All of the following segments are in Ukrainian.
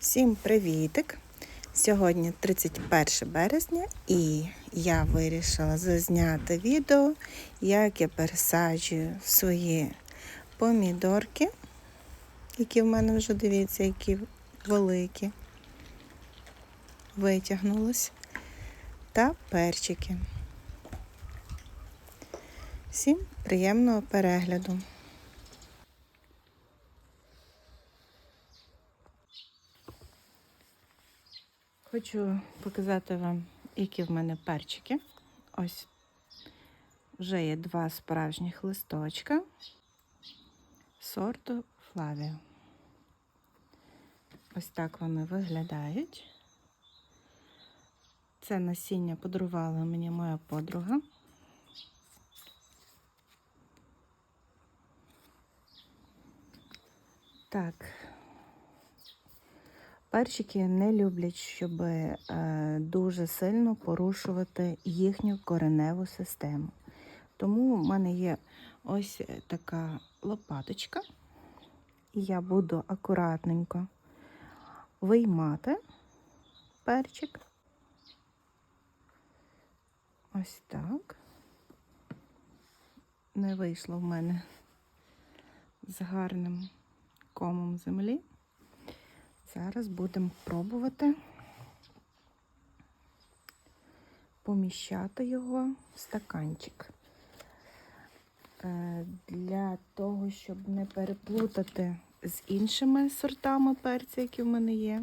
Всім привітик! Сьогодні 31 березня і я вирішила зазняти відео, як я пересаджую свої помідорки, які в мене вже дивіться, які великі, витягнулись, та перчики. Всім приємного перегляду! Хочу показати вам, які в мене перчики. Ось вже є два справжніх листочка сорту Флавіо. Ось так вони виглядають. Це насіння подарувала мені моя подруга. Так, Перчики не люблять, щоб е, дуже сильно порушувати їхню кореневу систему. Тому в мене є ось така лопаточка, і я буду акуратненько виймати перчик. Ось так. Не вийшло в мене з гарним комом землі. Зараз будемо пробувати поміщати його в стаканчик. Е, Для того, щоб не переплутати з іншими сортами перця, які в мене є,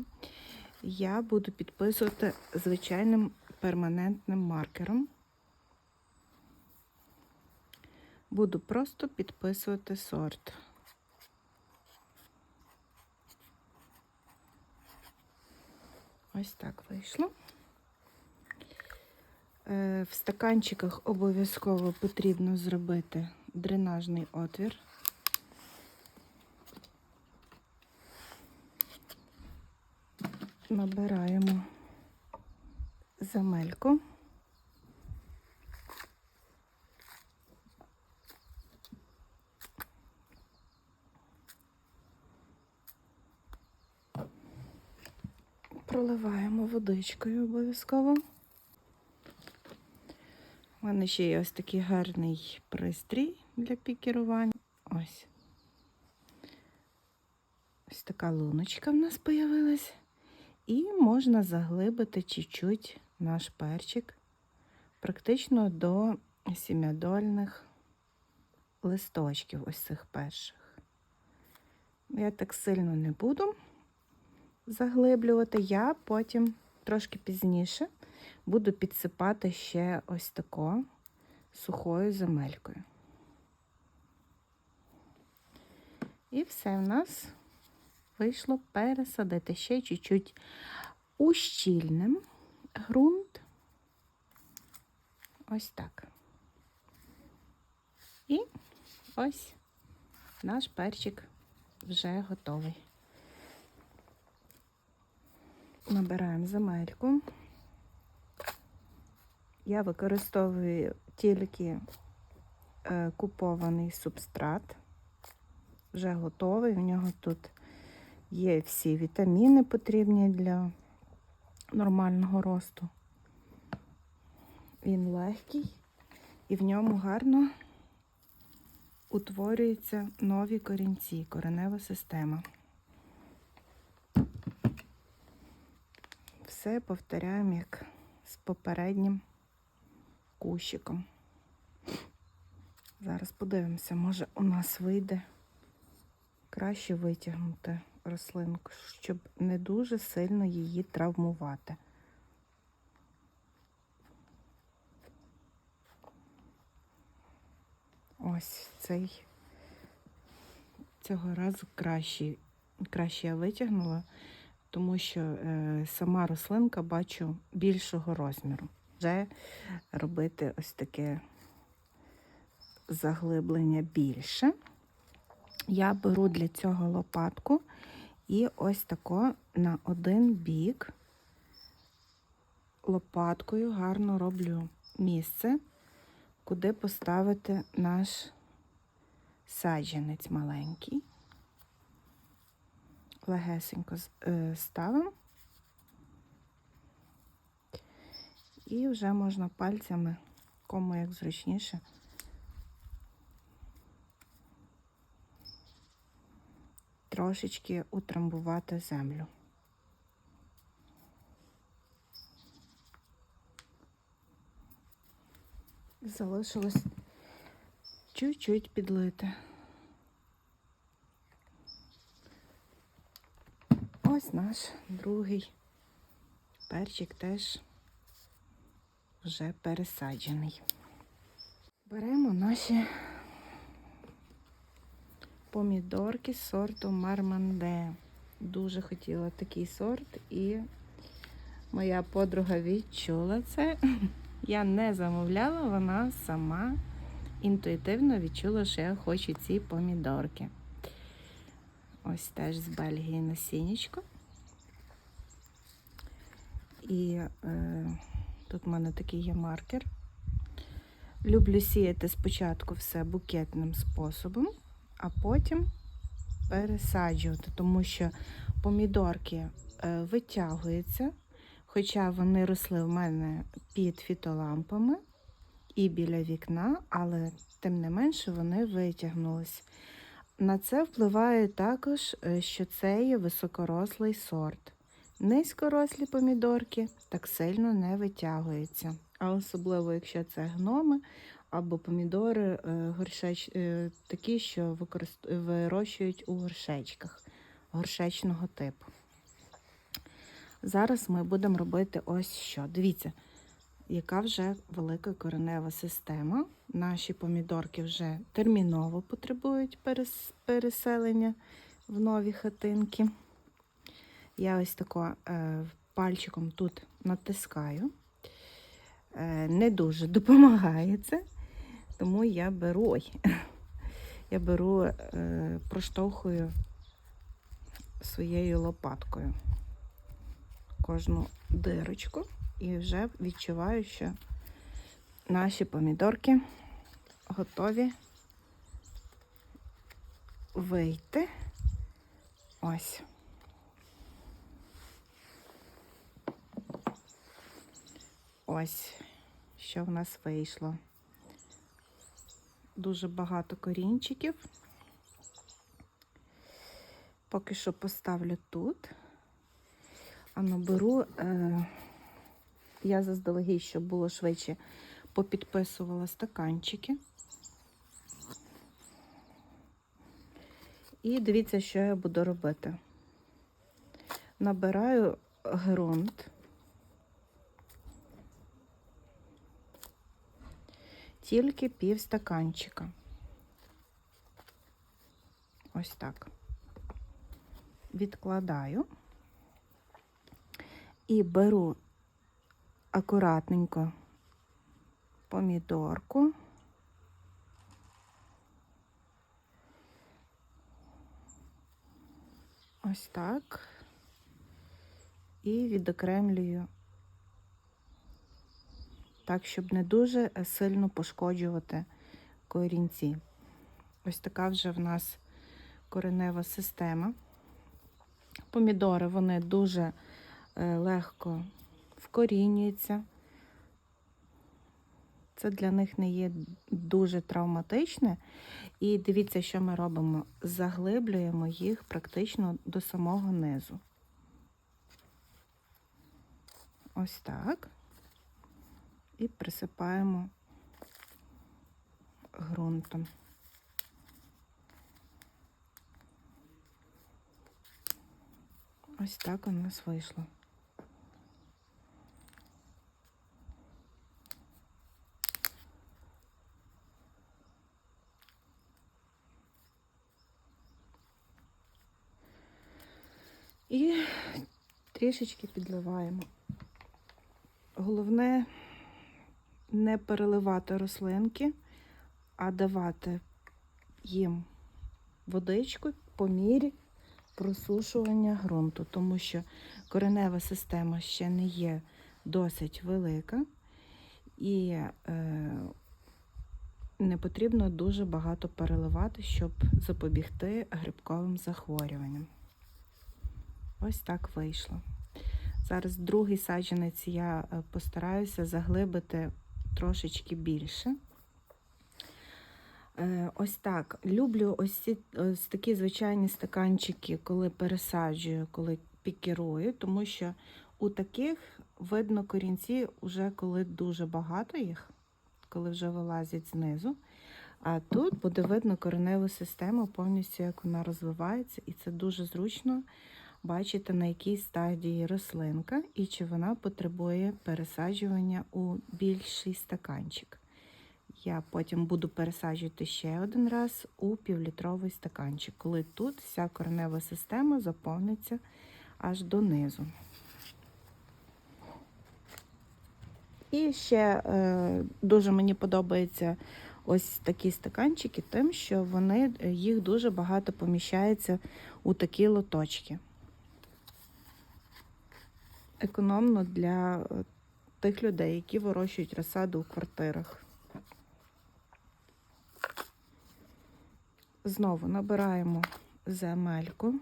я буду підписувати звичайним перманентним маркером. Буду просто підписувати сорт. Ось так вийшло. Е, В стаканчиках обов'язково потрібно зробити дренажний отвір. Набираємо замельку. Проливаємо водичкою обов'язково. У мене ще є ось такий гарний пристрій для пікірування. Ось. Ось така луночка в нас з'явилась. І можна заглибити чуть-чуть наш перчик практично до сім'ядольних листочків, ось цих перших. Я так сильно не буду заглиблювати, я потім трошки пізніше буду підсипати ще ось тако сухою земелькою. І все в нас вийшло пересадити ще чуть-чуть ущільним ґрунт. Ось так. І ось наш перчик вже готовий. Набираємо земельку. Я використовую тільки е, купований субстрат, вже готовий. У нього тут є всі вітаміни потрібні для нормального росту. Він легкий і в ньому гарно утворюються нові корінці, коренева система. Все повторяємо як з попереднім кущиком. Зараз подивимося, може у нас вийде краще витягнути рослинку, щоб не дуже сильно її травмувати. Ось цей цього разу кращий, краще я витягнула, тому що е, сама рослинка бачу більшого розміру. Вже робити ось таке заглиблення більше. Я беру для цього лопатку і ось тако на один бік лопаткою гарно роблю місце, куди поставити наш саджанець маленький. Легесенько е, ставимо. І вже можна пальцями, кому як зручніше. Трошечки утрамбувати землю. Залишилось чуть-чуть підлити. Ось наш другий перчик теж вже пересаджений. Беремо наші помідорки сорту Марманде. Дуже хотіла такий сорт, і моя подруга відчула це. Я не замовляла, вона сама інтуїтивно відчула, що я хочу ці помідорки. Ось теж з Бельгії насіннячко. І е, тут в мене такий є маркер. Люблю сіяти спочатку все букетним способом, а потім пересаджувати, тому що помідорки е, витягуються, хоча вони росли в мене під фітолампами і біля вікна, але тим не менше вони витягнулись. На це впливає також, е, що це є високорослий сорт. Низькорослі помідорки так сильно не витягуються. А особливо, якщо це гноми або помідори е, горшеч... е, такі, що використ... вирощують у горшечках горшечного типу. Зараз ми будемо робити ось що. Дивіться, яка вже велика коренева система. Наші помідорки вже терміново потребують переселення в нові хатинки. Я ось тако е, пальчиком тут натискаю. Е, не дуже допомагає це, тому я беру, ой, я беру, е, проштовхую своєю лопаткою кожну дирочку і вже відчуваю, що наші помідорки готові вийти. Ось. Ось, що в нас вийшло. Дуже багато корінчиків. Поки що поставлю тут. А наберу, е, я заздалегідь, щоб було швидше, попідписувала стаканчики. І дивіться, що я буду робити. Набираю ґрунт. Тільки пів стаканчика. Ось так. Відкладаю і беру акуратненько помідорку. Ось так. І відокремлюю так, щоб не дуже сильно пошкоджувати корінці. Ось така вже в нас коренева система. Помідори вони дуже е, легко вкорінюються. Це для них не є дуже травматичне. І дивіться, що ми робимо. Заглиблюємо їх практично до самого низу. Ось так. І присипаємо ґрунтом. Ось так у нас вийшло. І трішечки підливаємо. Головне не переливати рослинки, а давати їм водичку по мірі просушування ґрунту, тому що коренева система ще не є досить велика і е, не потрібно дуже багато переливати, щоб запобігти грибковим захворюванням. Ось так вийшло. Зараз другий саджанець я е, постараюся заглибити трошечки більше. Е, Ось так. Люблю ось, ці, ось такі звичайні стаканчики, коли пересаджую, коли пікірую, тому що у таких видно корінці вже коли дуже багато їх, коли вже вилазять знизу. А тут буде видно кореневу систему, повністю як вона розвивається, і це дуже зручно бачити, на якій стадії рослинка і чи вона потребує пересаджування у більший стаканчик. Я потім буду пересаджувати ще один раз у півлітровий стаканчик, коли тут вся коренева система заповниться аж донизу. І ще е, дуже мені подобається ось такі стаканчики, тим, що вони е, їх дуже багато поміщається у такі лоточки. Економно для е, тих людей, які вирощують розсаду у квартирах. Знову набираємо земельку.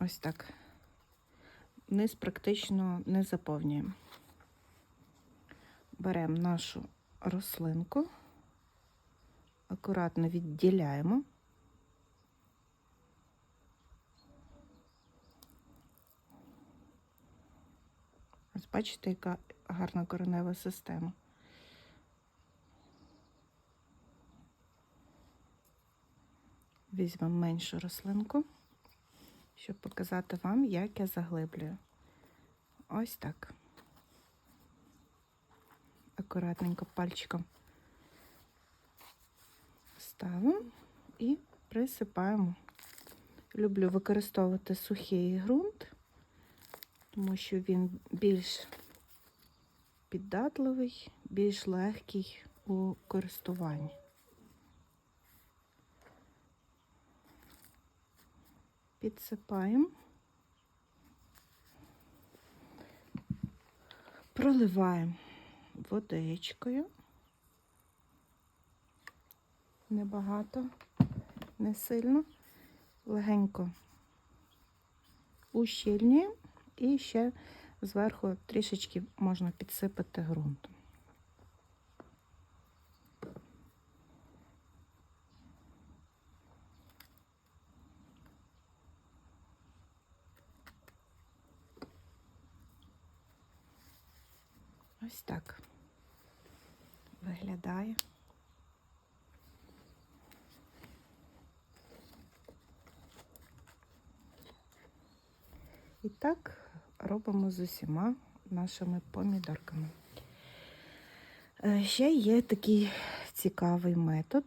Ось так. Низ практично не заповнюємо. Беремо нашу рослинку, акуратно відділяємо. Бачите, яка гарна коренева система. Візьмемо меншу рослинку, щоб показати вам, як я заглиблюю. Ось так. Акуратненько пальчиком ставимо і присипаємо. Люблю використовувати сухий ґрунт, тому що він більш піддатливий, більш легкий у користуванні. Підсипаємо, проливаємо водичкою. Небагато, не сильно, легенько ущільнюємо і ще зверху трішечки можна підсипати ґрунтом. Ось так виглядає. І так робимо з усіма нашими помідорками. Е, Ще є такий цікавий метод.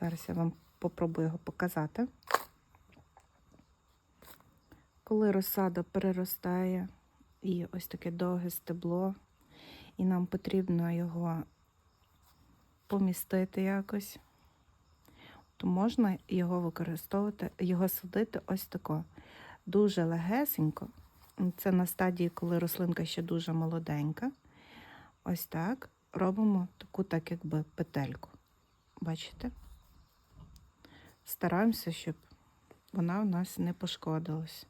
Зараз я вам попробую його показати. Коли розсада переростає і ось таке довге стебло, і нам потрібно його помістити якось, то можна його використовувати, його садити ось тако. Дуже легесенько. Це на стадії, коли рослинка ще дуже молоденька. Ось так робимо таку, так якби петельку. Бачите? Стараємося, щоб вона у нас не пошкодилась.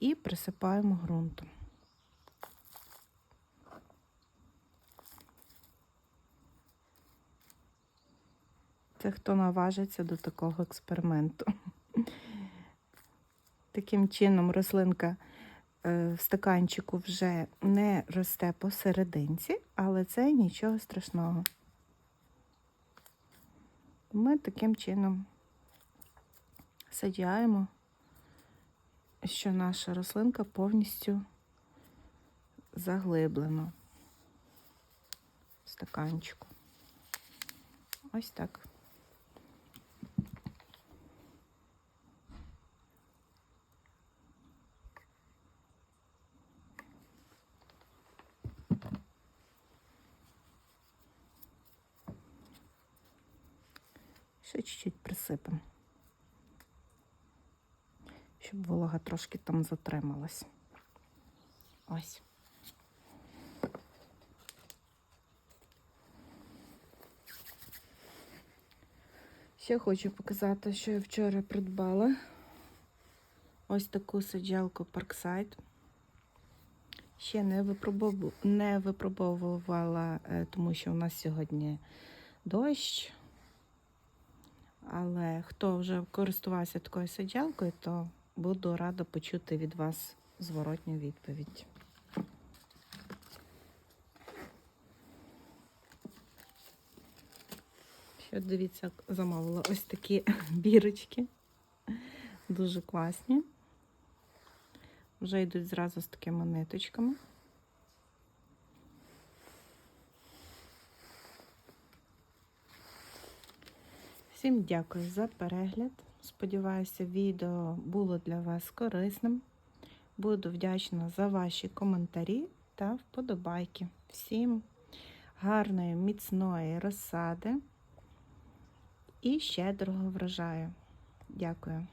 І присипаємо ґрунтом. Це хто наважиться до такого експерименту. Таким чином, рослинка в стаканчику вже не росте посерединці, але це нічого страшного. Ми таким чином садяємо, що наша рослинка повністю заглиблена в стаканчику. Ось так. Ще чуть-чуть присипемо, щоб волога трошки там затрималась. Ось. Ще хочу показати, що я вчора придбала ось таку саджалку Parkside. Ще не, випробову- не випробовувала, е, тому що у нас сьогодні дощ. Але хто вже користувався такою саджалкою, то буду рада почути від вас зворотню відповідь. Ще дивіться, замовила ось такі бірочки. Дуже класні. Вже йдуть зразу з такими ниточками. Всім дякую за перегляд. Сподіваюся, відео було для вас корисним. Буду вдячна за ваші коментарі та вподобайки. Всім гарної, міцної розсади і щедрого врожаю. Дякую.